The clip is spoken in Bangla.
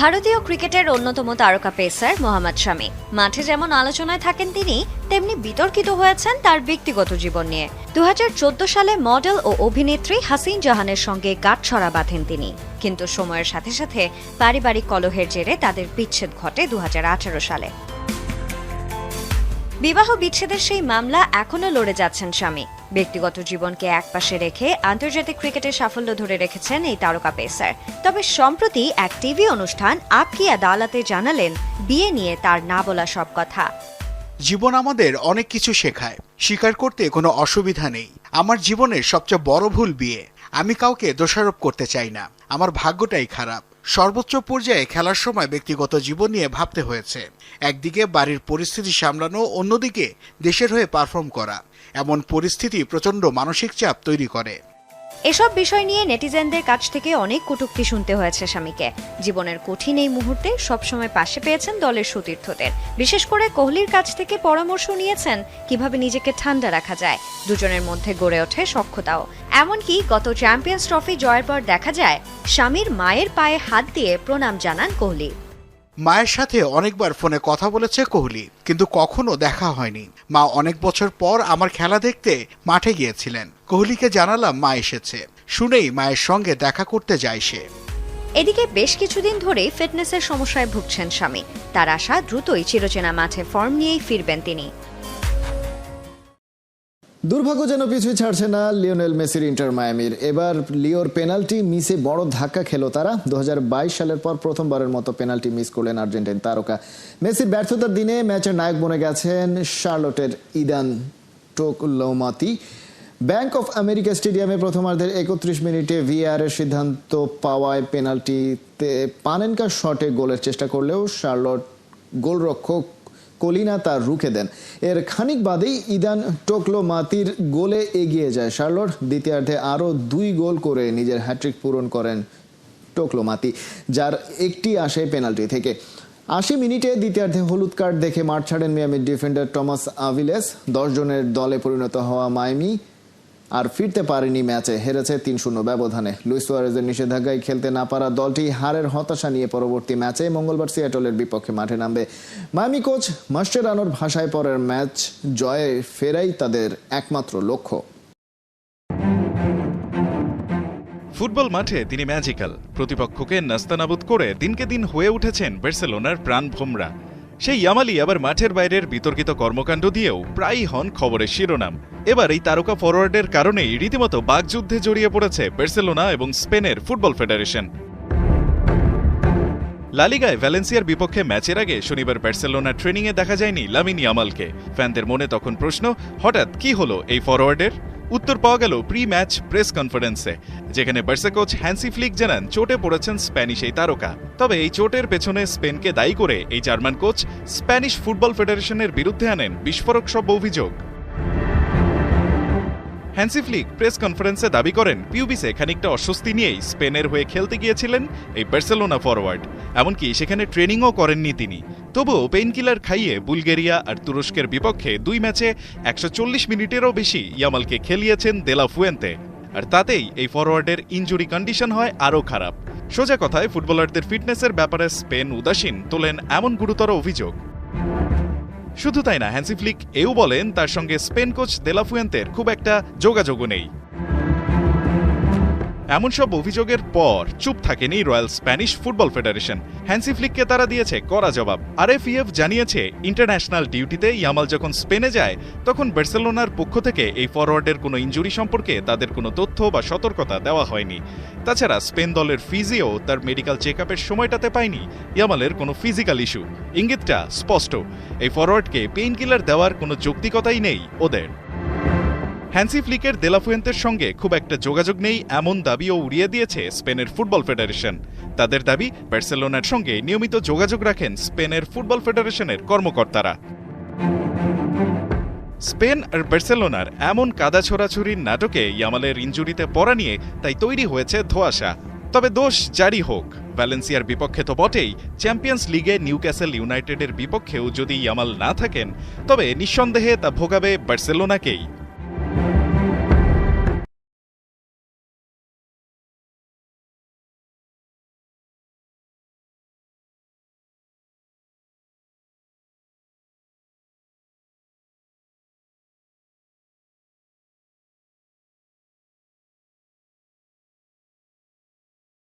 ভারতীয় ক্রিকেটের অন্যতম তারকা পেসার মোহাম্মদ শামি। মাঠে যেমন আলোচনায় থাকেন তিনি, তেমনি বিতর্কিত হয়েছেন তার ব্যক্তিগত জীবন নিয়ে। দু হাজার চোদ্দ সালে মডেল ও অভিনেত্রী হাসিন জাহানের সঙ্গে গাঁটছড়া বাঁধেন তিনি। কিন্তু সময়ের সাথে সাথে পারিবারিক কলহের জেরে তাদের বিচ্ছেদ ঘটে দু হাজার আঠারো সালে। বিবাহ বিচ্ছেদের সেই মামলা এখনও লড়ে যাচ্ছেন স্বামী ব্যক্তিগত জীবনকে একপাশে রেখে আন্তর্জাতিক ক্রিকেটে সাফল্য ধরে রেখেছেন এই তারকা পেসার। তবে সম্প্রতি এক টিভি অনুষ্ঠান আপকি আদালতে জানালেন, বিয়ে নিয়ে তার না বলা সব কথা। জীবন আমাদের অনেক কিছু শেখায়, স্বীকার করতে কোনো অসুবিধা নেই। আমার জীবনের সবচেয়ে বড় ভুল বিয়ে। আমি কাউকে দোষারোপ করতে চাই না। আমার ভাগ্যটাই খারাপ। সর্বোচ্চ পর্যায়ে খেলার সময় ব্যক্তিগত জীবন নিয়ে ভাবতে হয়েছে। একদিকে বাড়ির পরিস্থিতি সামলানো, অন্যদিকে দেশের হয়ে পারফর্ম করা। এমন পরিস্থিতি প্রচণ্ড মানসিক চাপ তৈরি করে। এসব বিষয় নিয়ে নেটিজেনদের কাছ থেকে অনেক কটূক্তি শুনতে হয়েছে স্বামীকে। জীবনের কঠিন এই মুহূর্তে সবসময় পাশে পেয়েছেন দলের সতীর্থদের। বিশেষ করে কোহলির কাছ থেকে পরামর্শ নিয়েছেন কীভাবে নিজেকে ঠান্ডা রাখা যায়, দুজনের মধ্যে গড়ে ওঠে সক্ষতাও এমনকি গত চ্যাম্পিয়ন্স ট্রফি জয়ের পর দেখা যায়, স্বামীর মায়ের পায়ে হাত দিয়ে প্রণাম জানান কোহলি। মায়ের সাথে অনেকবার ফোনে কথা বলেছে কোহলি, কিন্তু কখনো দেখা হয়নি। মা অনেক বছর পর আমার খেলা দেখতে মাঠে গিয়েছিলেন। কোহলিকে জানালাম মা এসেছে। শুনেই মায়ের সঙ্গে দেখা করতে যায় সে। এদিকে বেশ কিছুদিন ধরেই ফিটনেসের সমস্যায় ভুগছেন স্বামী। তার আশা দ্রুতই চিরচেনা মাঠে ফর্ম নিয়েই ফিরবেন তিনি। দুর্ভাগ্য যেন পিছু ছাড়ছে না লিওনেল মেসির ইন্টার মায়ামির। এবার লিওর পেনাল্টি মিসে বড় ধাক্কা খেলো তারা। দু হাজার বাইশ সালের পর প্রথমবারের মতো পেনাল্টি মিস করলেন আর্জেন্টাইন তারকা। মেসির ব্যর্থতার দিনে ম্যাচের নায়ক বনে গেছেন শার্লটের ইদান টোকলোমাতি। ব্যাংক অফ আমেরিকা স্টেডিয়ামে প্রথমার্ধের একত্রিশ মিনিটে ভিআর এর সিদ্ধান্ত পাওয়ায় পেনাল্টিতে পানেনকা শটে গোলের চেষ্টা করলেও শার্লট গোলরক্ষক কলিনা তার রুখে দেন। এর খানিক বাদেই ইদান টোকলো মাতির গোলে এগিয়ে যায়। শার্লট দ্বিতীয়ার্ধে আরও দুই গোল করে নিজের হ্যাট্রিক পূরণ করেন টোকলো মাতি, যার একটি আসে পেনাল্টি থেকে। আশি মিনিটে দ্বিতীয়ার্ধে হলুদ কার্ড দেখে মাঠ ছাড়েন মিয়ামির ডিফেন্ডার টমাস আভিলেস। দশ জনের দলে পরিণত হওয়া মাইমি আর ফিরতে পারেনি ম্যাচে, হেরেছে তিন শূন্য ব্যবধানে। লুইস নিষেধাজ্ঞায় খেলতে না পারা দলটি হারের হতাশা নিয়ে পরবর্তী ম্যাচে মঙ্গলবার সিয়াটলের বিপক্ষে মাঠে নামবে। মায়ামি কোচ মাস্টেরানোর ভাষায় পরের ম্যাচ জয়ে ফেরাই তাদের একমাত্র লক্ষ্য। ফুটবল মাঠে তিনি ম্যাজিক্যাল। প্রতিপক্ষকে নাস্তানাবুদ করে দিনকে দিন হয়ে উঠেছেন বার্সেলোনার প্রাণ ভোমরা সেই ইয়ামালি আবার মাঠের বাইরের বিতর্কিত কর্মকাণ্ড দিয়েও প্রায়ই হন খবরের শিরোনাম। এবার এই তারকা ফরওয়ার্ডের কারণেই রীতিমতো বাগযুদ্ধে জড়িয়ে পড়েছে বার্সেলোনা এবং স্পেনের ফুটবল ফেডারেশন। লালিগায় ভ্যালেন্সিয়ার বিপক্ষে ম্যাচের আগে শনিবার বার্সেলোনার ট্রেনিংয়ে দেখা যায়নি লামিন ইয়ামালকে। ফ্যানদের মনে তখন প্রশ্ন, হঠাৎ কি হলো এই ফরওয়ার্ডের উত্তর পাওয়া গেল প্রি ম্যাচ প্রেস কনফারেন্সে যেখানে বার্সা কোচ হ্যান্সি ফ্লিক জানান, চোটে পড়েছেন স্প্যানিশ এই তারকা। তবে এই চোটের পেছনে স্পেনকে দায়ী করে এই জার্মান কোচ স্প্যানিশ ফুটবল ফেডারেশনের বিরুদ্ধে আনেন বিস্ফোরক সব অভিযোগ। হ্যান্সি ফ্লিক প্রেস কনফারেন্সে দাবি করেন পিউবিসে খানিকটা অস্বস্তি নিয়েই স্পেনের হয়ে খেলতে গিয়েছিলেন এই বার্সেলোনা ফরওয়ার্ড এমনকি সেখানে ট্রেনিংও করেননি তিনি। তবুও পেইনকিলার খাইয়ে বুলগেরিয়া আর তুরস্কের বিপক্ষে দুই ম্যাচে একশো চল্লিশ মিনিটেরও বেশি ইয়ামালকে খেলিয়েছেন দেলা ফুয়েন্তে। আর তাতেই এই ফরওয়ার্ডের ইঞ্জুরি কন্ডিশন হয় আরও খারাপ। সোজা কথায় ফুটবলারদের ফিটনেসের ব্যাপারে স্পেন উদাসীন, তোলেন এমন গুরুতর অভিযোগ। শুধু তাই না হ্যান্সিফ্লিক এও বলেন তার সঙ্গে স্পেন কোচ দেলাফুয়েন্তের খুব একটা যোগাযোগও নেই। এমন সব অভিযোগের পর চুপ থাকেনি Royal Spanish Football Federation. Hansi ফ্লিককে তারা দিয়েছে কড়া জবাব। আরএফইএফ জানিয়েছে, ইন্টারন্যাশনাল ডিউটিতে ইয়ামাল যখন স্পেনে যায়, তখন বার্সেলোনার পক্ষ থেকে এই ফরওয়ার্ডের কোনো ইঞ্জুরি সম্পর্কে তাদের কোনো তথ্য বা সতর্কতা দেওয়া হয়নি। তাছাড়া স্পেন দলের ফিজিও তার মেডিকেল চেক আপের সময়টাতে পায়নি, ইয়ামালের কোনো ফিজিক্যাল ইস্যু। ইঙ্গিতটা স্পষ্ট, এই ফরওয়ার্ডকে পেইন কিলার দেওয়ার কোনো যৌক্তিকতাই নেই ওদের। হ্যান্সি ফ্লিকের দেলাফুয়েন্তের সঙ্গে খুব একটা যোগাযোগ নেই, এমন দাবিও উড়িয়ে দিয়েছে স্পেনের ফুটবল ফেডারেশন। তাদের দাবি, বার্সেলোনার সঙ্গে নিয়মিত যোগাযোগ রাখেন স্পেনের ফুটবল ফেডারেশনের কর্মকর্তারা। স্পেন আর বার্সেলোনার এমন কাদা ছোড়াছুরির নাটকে ইয়ামালের ইঞ্জুরিতে পড়া নিয়ে তাই তৈরি হয়েছে ধোয়াশা। তবে দোষ জারি হোক, ভ্যালেন্সিয়ার বিপক্ষে তো বটেই, চ্যাম্পিয়ন্স লিগে নিউক্যাসেল ইউনাইটেডের বিপক্ষেও যদি ইয়ামাল না থাকেন, তবে নিঃসন্দেহে তা ভোগাবে বার্সেলোনাকেই।